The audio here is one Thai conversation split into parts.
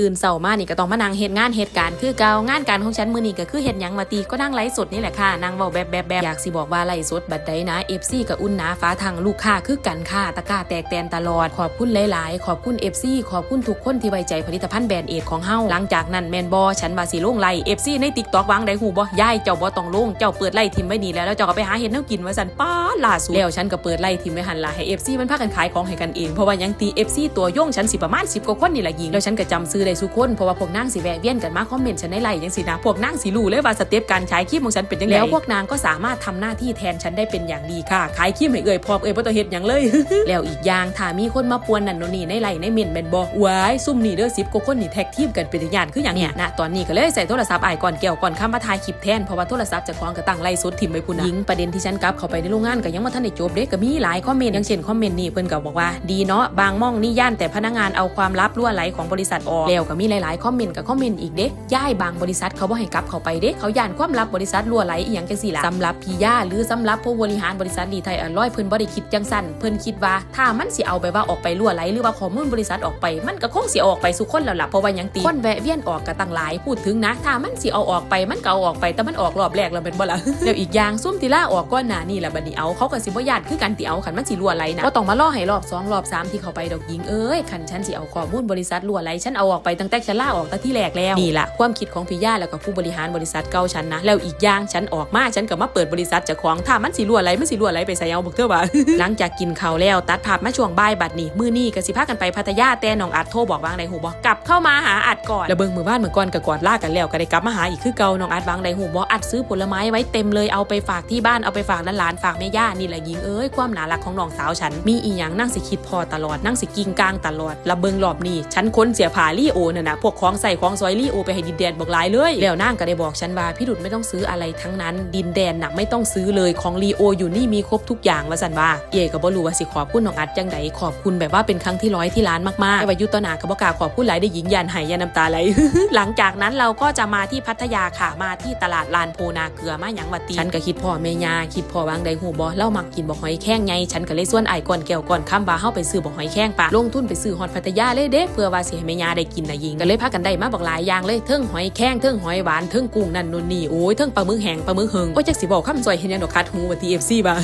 ตื่นเสาร์มานี่ก็ต้องมานั่งเฮ็ดงานเหตุการณ์คือเกางานการของฉันมือนี้ก็คือเฮ็ดหยังมาตีก็นั่งไลฟ์สดนี่แหละค่ะนั่งเว้าแบบแบบแบบอยากสิบอกว่าไลฟ์สดบัดใดนะ FC กับอุ่นนาฟ้าทางลูกค้าคือกันค่ะตะกาแตกแตนตลอดขอบคุณหลาย ๆ ขอบคุณ FC ขอบคุณทุกคนที่ไว้ใจผลิตภัณฑ์แบรนด์เอทของเฮาหลังจากนั้นแมนบอฉันว่าสิลงไลเอฟ์ FC ใน TikTok วางได้หูบ่ยายเจ้าบ่ต้องลงเจ้าเปิดไลฟ์ทิมไว้นี่แล้วแล้วเจ้าก็ไปหาเฮ็ดแนวกินว่าซั่นป้าล่าสุดแล้วฉันก็เปิดไลฟ์ทิมไว้หันละให้ FC มันพากันขายของให้กันเองเพราะว่ายังตี FC ตัวย่งฉันสิประมาณ10กว่าคนนี่แหละยิงแล้วฉันก็จำซื้อได้ทุกคนเพราะว่าพวกนางสิแวะเวียนกันมาคอมเมนต์ฉันในไลน์จังสินะพวกนางสิรู้เลยว่าสเต็ปการใช้ครีมของฉันเป็นจังไงแล้วพวกนางก็สามารถทำหน้าที่แทนฉันได้เป็นอย่างดีค่ะขายครีมให้เอ่ยพร้อมเอ่ยบ่ต้องเฮ็ดหยังเลย แล้วอีกอย่างถ้ามีคนมาปวนนั่นโนนี่ในไลน์ในเมนแม่นบ่ว้ายซุ่มนี่เด้อ10กว่าคนนี่แท็กทีมกันเป็นญาติคือหยังเนี่ยนะตอนนี้ก็เลยใส่โทรศัพท์อ้ายก่อนแก้วก่อนค้ามาถ่ายคลิปแทนเพราะว่าโทรศัพท์จะคล้องก็ตั้งไล่สดทิมไว้พุ่นนะยิงประเด็นที่ฉันกลับเข้าไปในโรงงานก็ยังบ่ทันได้จบเด้ก็มีหลายคอมเมนต์อย่างเช่นคอมเมนต์นี่เพิ่นก็บอกว่าดีเนาะบางม่องนี่ย่านแต่พนักงานเอาความลับรั่วไหลของบริษัทออกแล้วก็มีหลายๆคอมเมนต์กับคอมเมนต์อีกเด้ย่ายบางบริษัทเขาบ่ให้กลับเข้าไปเด้เขาย่านความลับบริษัทรั่วไหลอีหยังจังซี่ล่ะสำหรับพี่ย่าหรือสำหรับผู้บริหารบริษัทดีไทยอร่อยเพิ่นบ่ได้คิดจังซั่นเพิ่นคิดว่า ถ้ามันสิเอาไปว่าออกไปรั่วไหลหรือว่าข้อมูลบริษัทออกไป มันก็คงสิออกไปสู่คนแล้วล่ะเพราะว่ายังตีคนแวะเวียนออกก็ตั้งหลายพูดถึงนะ ถ้ามันสิเอาออกไปมันก็เอาออกไปแต่มันออกรอบแรกแล้วเป็นบ่ล่ะแล้วอีกอย่างซุ่มติล่าออกก้อนหน้านี่แหละบัดนี้เอาเขาก็สิบ่ญาติคือกันติเอาคันมันสิรั่วไหลนะบ่ต้องมารอให้รอบสองรอบสามที่เขาไปดอกยิงเอ้ยคันฉันสิเอาข้อมูลบริษัทรั่วไหลฉันเอาออกไปตั้งแต่ฉันล่าออกตั้งที่แรกแล้วนี่ล่ะความคิดของพี่ย่าแล้วก็ผู้บริหารบริษัทเก่าฉันนะแล้วอีกอย่างฉันออกมาฉันก็มาเปิดบริษัทเจ้าของถ้ามันสิรั่วไหลมันสิรั่วไหลไปใส่เอาบอกเธอว่าหลังจากกินข้าวแล้วตัดภาพมาช่วงบ่ายบัดนี้มื้อนี้ก็สิพากันไปพัทยาแต่น้องอัดโทรบอกวางในหูบอกกลับเข้ามาหาอัดก่อนแล้วเบิ่งมือบ้านเหมือนก่อนก็กอดลากันแล้วก็ได้กลับมาหาอีกคือเก่าน้องอัดวางในหูบอกอัดซื้อผลไม้ไว้เต็มเลยเอาไปฝากที่บ้านเอาไปฝากหลานๆฝากแม่ย่านี่แหละยิงเอ้ยความน่ารักของน้องสาวฉันมีอีหยังนั่งสิคิดพอตลอดนั่งสิกิงกลางตลอดแล้วเบิ่งรอบนี้ฉันค้นเสียผาลี่โอน่ะนะพวกของใส่ของซอยลี่โอไปให้ดินแดนบอกหลายเลยแล้วนางก็ได้บอกฉันว่าพี่ดุดไม่ต้องซื้ออะไรทั้งนั้น ดินแดนน่ะไม่ต้องซื้อเลยของลีโออยู่นี่มีครบทุกอย่างว่าสันว่าเย่ก็บ่รู้ว่าสิขอบคุณน้องอัดจังใดขอบคุณแบบว่าเป็นครั้งที่ร้อยที่ล้านมากๆแต่ว่ายุตนาก็บ่กล้าขอบคุณหลายได้หญิงยันหายยันน้ำตาไหลหลังจากนั้นเราก็จะมาที่พัทยาค่ะมาที่ตลาดลานโพนาเกลือมาหยังมาตีฉันก็คิดพ่อแม่ยาคิดพ่อวางใดหูบ่เล่ามักกินบ่หอยแข้งไงฉันก็เลยส่วนไอ้ายก่อนแก้วก่อนค้ำว่าเฮาไปซื้อบ่หอยแข้งปะลงทุนไปซื้อฮอดพัทยาเลยเด้เพื่อว่าสิให้แม่ยาได้กินนะยิงก็เลยพากันได้มาบอกหลายอย่างเลยเทิงหอยแข้งเทิงหอยหวานเทิงกุ้งนั่นนู่นนี่โอ้ยเทิงปลาหมึกแห้งปลาหมึกเหิงโอ้ยจักสิบอกคำซอยเห็นยังดอกคัดหูว่า TFC บ่า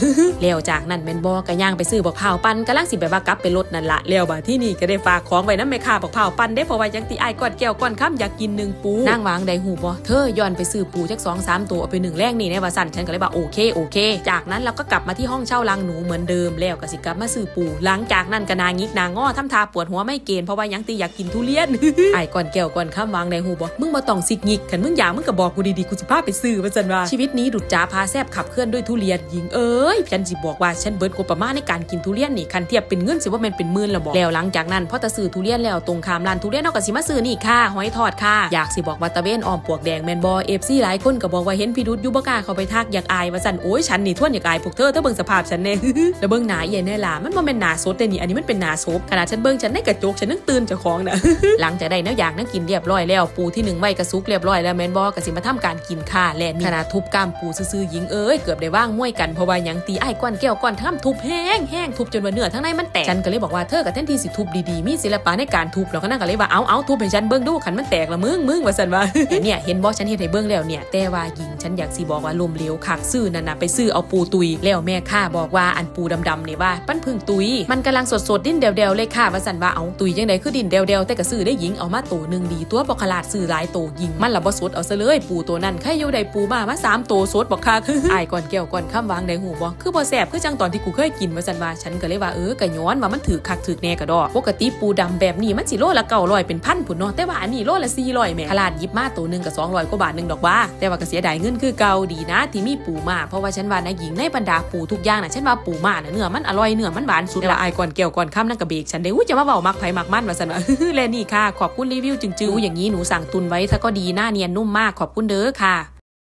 แล้วจากนั้นแมนบ่ก็ย่างไปซื้อบักพร้าปั่นกำลังสิแบบว่ากลับไปรถนั่นละแล้วบ่าที่นี่ก็ได้ฝากของไว้นำแม่ค้าบักพร้าปั่นได้เพราะว่ายังติอ้ก่อนแก้วก่อนค่ำอยากกินหนึ่งปูนางวางได้หูบ่เธอย้อนไปซื้อปูจัก2 3ตัวเอาไปหนึ่งแรกนี่แน่ว่าสั่นฉันก็เลยว่าโอเคโอเค จากนั้นเราก็กลับมาที่ห้องเช่าลังหนูเหมือนเดิมแล้วก็สิกลับมาซื้อปู หลังจากนั้นก็นางิกนางง้อทำทาปวดหัวไม่เกณฑ์เพราะว่ายังตีอยากกินทุเรียนไอ้ก่อนแก้วก่อนค่ำวางได้หูบ่มึงบ่ต้องสิกงิกคันมึงอยากมึงก็บอกกูดีๆกูสิพาไปซื้อว่าซั่นว่าชีวิตนี้ดุดจจาพาแซบขับเคลื่อนด้วยทุเรียนหญิงเอ้ยฉันสิบอกว่าฉันเบิดงบประมาณในการกินทุเรียนนี่คันเทียบเป็นเงินสิว่ามันเป็นหมื่นละบอกแล้วหลังจากนั้นพอตะซื้อทุเรียนแล้วตรงข้ามร้านทุเรียนนาะก็สิมาซื้อนี่ค่ะหอยทอดค่ะอยากสิบอกว่าตะเวนออมปวกแดงแมนบอเอฟซีหลายคนก็บอกว่าเห็นพี่ดุดยูบก้าเข้าไปทักอยากอายว่าสั่นโอ้ยฉันนี่ทวนอยากอายพวกเธอถ้าเบิ่งสภาพฉันแน่แล้วเบิ่งหนาใหญ่แน่ล่ะมันบ่แม่นหนาสดแต่นี่อันนี้มันเป็นหนาซบขนาดฉันเบิ่งฉันในกระจกฉันนึกตื่นเจ้าของนะหลังจากได้แนวอยากนั่งกินเรียบร้อยแล้วปูที่หนึ่งไว้กระซุกเรียบร้อยแล้วแมนบอก็สิมาทำการกินค่ะและนี่ขนาดทุบกล้ามปูซื่อๆหญิงเอ้ยเกือบได้ว่างมวยกันเพราะว่าหยังตีไอ้ายก้อนแก้วก้อนทำทุบแห้งแห้งทุบจนว่าเนื้อทั้งในมันแตกฉันก็เลยบอกว่าเธอกับแทนที่สิทุบดีๆมีศิลปะในการทุบแล้วก็นั่งก็เลยว่าเอาเอาทุบให้ฉันเบิ่งดูขันมันแตกละมึงมึงว่าสันว่าเนี่ยเห็นบอฉันเห็นให้เบิ่งแล้วเนี่ยแต่ว่าหญิงฉันอยากสิบอกว่าลมเหลวคักซื้อนั่นน่ะไปซื้อเอาปูตุยแล้วแม่ข้าบอกว่าอันปูดำๆเนี่ยว่าปั้นพึ่งตุยมันกำลังสดๆดิ้นเดวๆเลยค่ะว่าสันว่าเอาตุยยังไงคือดิ้นเดวๆแต่ก็ซื้อได้หญิงเอามาตัวหนึ่งดีตัวบอกขลาดซื้อหลายตัวหญิงมันละบ่สดเอาซะเลยปูตัวนั้นใครอยู่ได้ปูมามาสามตัวสดบอกค่ะอายก่อนแก้วก่อนข้ามวางได้หูบ่คือบ่แสบคือจังตอนที่กูเคยกินว่าสันว่าฉันก็เลยว่าเออกะย้อนว่ามันถือคักถือแน่กะดอกปกติปูดำแบบนี้มันสิโลละเก้าร้อยเป็นพันผุนเนาะแต่ว่าอันนี้โลละสี่ร้อยแหม่ขลาดหยิบมาตัวหนึ่งกับสองร้อยกว่าบาทหนึ่งดอกว่า แต่ว่าก็เสียดายเงินคือเก่าดีนะ ที่มีปูมาเพราะว่าฉันว่านะหญิงในบรรดาปูทุกอย่างน่ะฉันว่าปูมาน่ะเนื้อมันอร่อยเนื้อมันหวานสุดละอายก่อนแก้วก่อนข้ามนั่งกระเบกฉันได้อุ้ยจะมาเบามักไผมักมันว่าสันว่าและนี่ค่ะขอบคุณรีวิวจึงจืออย่างนี้หนูสั่งตุนไว้ถ้าก็ดีหน้าเนียนนุ่มมากขอบคุณเด้อค่ะ